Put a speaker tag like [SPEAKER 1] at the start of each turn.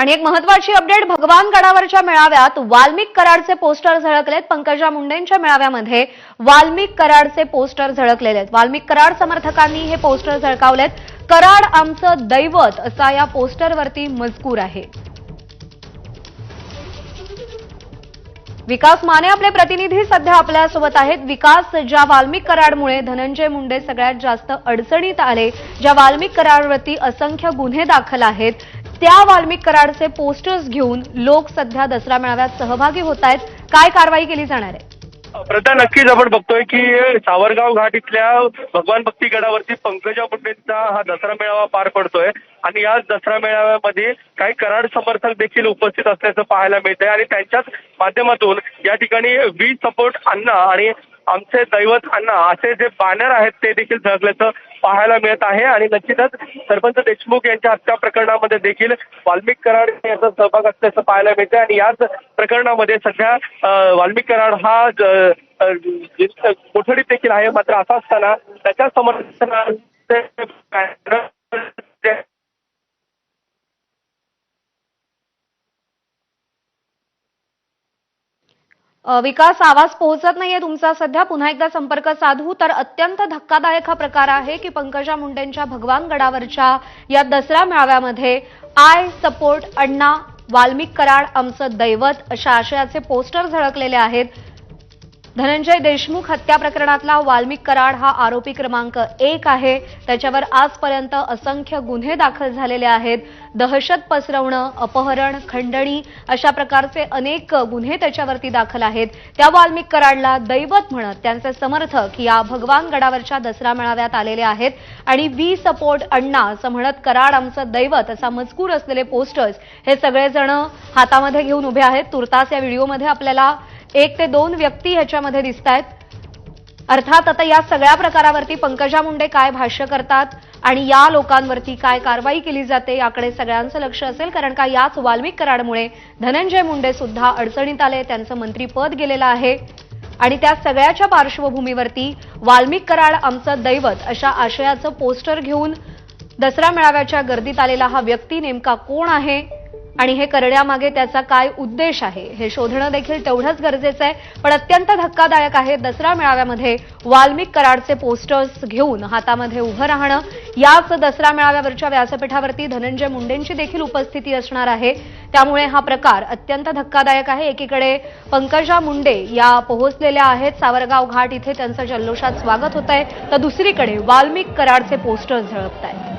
[SPEAKER 1] आणि एक महत्वाची अपडेट भगवान गडावरच्या मेळाव्यात वाल्मिक कराडचे पोस्टर झळकलेत. पंकजा मुंडेंच्या मेळाव्यामध्ये वाल्मिक कराडचे पोस्टर झळकलेले आहेत वाल्मिक कराड समर्थकांनी हे पोस्टर झळकावलेत. कराड आमचं दैवत असा या पोस्टरवरती मजकूर आहे. विकास माने आपले प्रतिनिधी सध्या आपल्यासोबत आहेत. विकास ज्या वाल्मिक कराडमुळे धनंजय मुंडे सगळ्यात जास्त अडचणीत आले ज्या वाल्मिक कराडवरती असंख्य गुन्हे दाखल आहेत त्या वाल्मिक कराडचे पोस्टर्स घेऊन लोक सध्या दसरा मेळाव्यात सहभागी होत आहेत. काय कारवाई केली जाणार आहे?
[SPEAKER 2] प्रथा नक्कीच आपण बघतोय की सावरगाव घाट इथल्या भगवान भक्ती गडावरती पंकजा मुंडेंचा हा दसरा मेळावा पार पडतोय. आणि याच दसरा मेळाव्यामध्ये काही कराड समर्थक देखील उपस्थित असल्याचं पाहायला मिळतंय. आणि त्यांच्याच माध्यमातून या ठिकाणी वी सपोर्ट अण्णा आणि आमचे दैवत अण्णा असे जे बॅनर आहेत ते देखील झळकल्याचं पाहायला मिळत आहे. आणि निश्चितच सरपंच देशमुख यांच्या हत्या प्रकरणामध्ये देखील वाल्मिक कराड याचा सहभाग असल्याचं पाहायला मिळतं आणि याच प्रकरणामध्ये सध्या वाल्मिक कराड हा कोठडीत देखील आहे. मात्र असा असताना त्याच्या
[SPEAKER 1] समर्थना विकास आवाज पोहोचत नाहीये तुमचा. सध्या पुन्हा एकदा संपर्क साधू. तर अत्यंत धक्कादायक हा प्रकार आहे की पंकजा मुंडेंच्या भगवान गडावरच्या या दसरा मेळाव्यामध्ये आय सपोर्ट अण्णा वाल्मिक कराड आमचं दैवत अशा आशयाचे पोस्टर झळकलेले आहेत. धनंजय देशमुख हत्या प्रकरणातला वाल्मिक कराड हा आरोपी क्रमांक एक आहे. त्याच्यावर आजपर्यंत असंख्य गुन्हे दाखल झालेले आहेत. दहशत पसरवणं अपहरण खंडणी अशा प्रकारचे अनेक गुन्हे त्याच्यावरती दाखल आहेत. त्या वाल्मिक कराडला दैवत म्हणत त्यांचे समर्थक या भगवान गडावरच्या दसरा मेळाव्यात आलेले आहेत आणि वी सपोर्ट अण्णा असं म्हणत कराड आमचं दैवत असा मजकूर असलेले पोस्टर्स हे सगळेजण हातामध्ये घेऊन उभे आहेत. तुर्तास या व्हिडिओमध्ये आपल्याला एक ते दोन व्यक्ती ह्याच्यामध्ये दिसत आहेत अर्थात आता या सगळ्या प्रकारावरती पंकजा मुंडे काय भाष्य करतात आणि या लोकांवरती काय कारवाई केली जाते याकडे सगळ्यांचं लक्ष असेल कारण का याच वाल्मिक कराडमुळे धनंजय मुंडे सुद्धा अडचणीत आले त्यांचं मंत्रीपद गेलेलं आहे. आणि त्या सगळ्याच्या पार्श्वभूमीवरती वाल्मिक कराड आमचं दैवत अशा आशयाचं पोस्टर घेऊन दसरा मेळाव्याच्या गर्दीत आलेला हा व्यक्ती नेमका कोण आहे? आणि हे करण्यामागे त्याचा काय उद्देश आहे हे शोधणं देखील तेवढंच गरजेचं आहे. पण अत्यंत धक्कादायक आहे दसरा मेळाव्यामध्ये वाल्मिक कराडचे पोस्टर्स घेऊन हातामध्ये उभं राहणं. याच दसरा मेळाव्यावरच्या व्यासपीठावरती धनंजय मुंडेंची देखील उपस्थिती असणार आहे. त्यामुळे हा प्रकार अत्यंत धक्कादायक आहे. एकीकडे पंकजा मुंडे या पोहोचलेल्या आहेत. सावरगाव घाट इथे त्यांचं जल्लोषात स्वागत होत आहे तर दुसरीकडे वाल्मिक कराडचे पोस्टर्स झळपत आहेत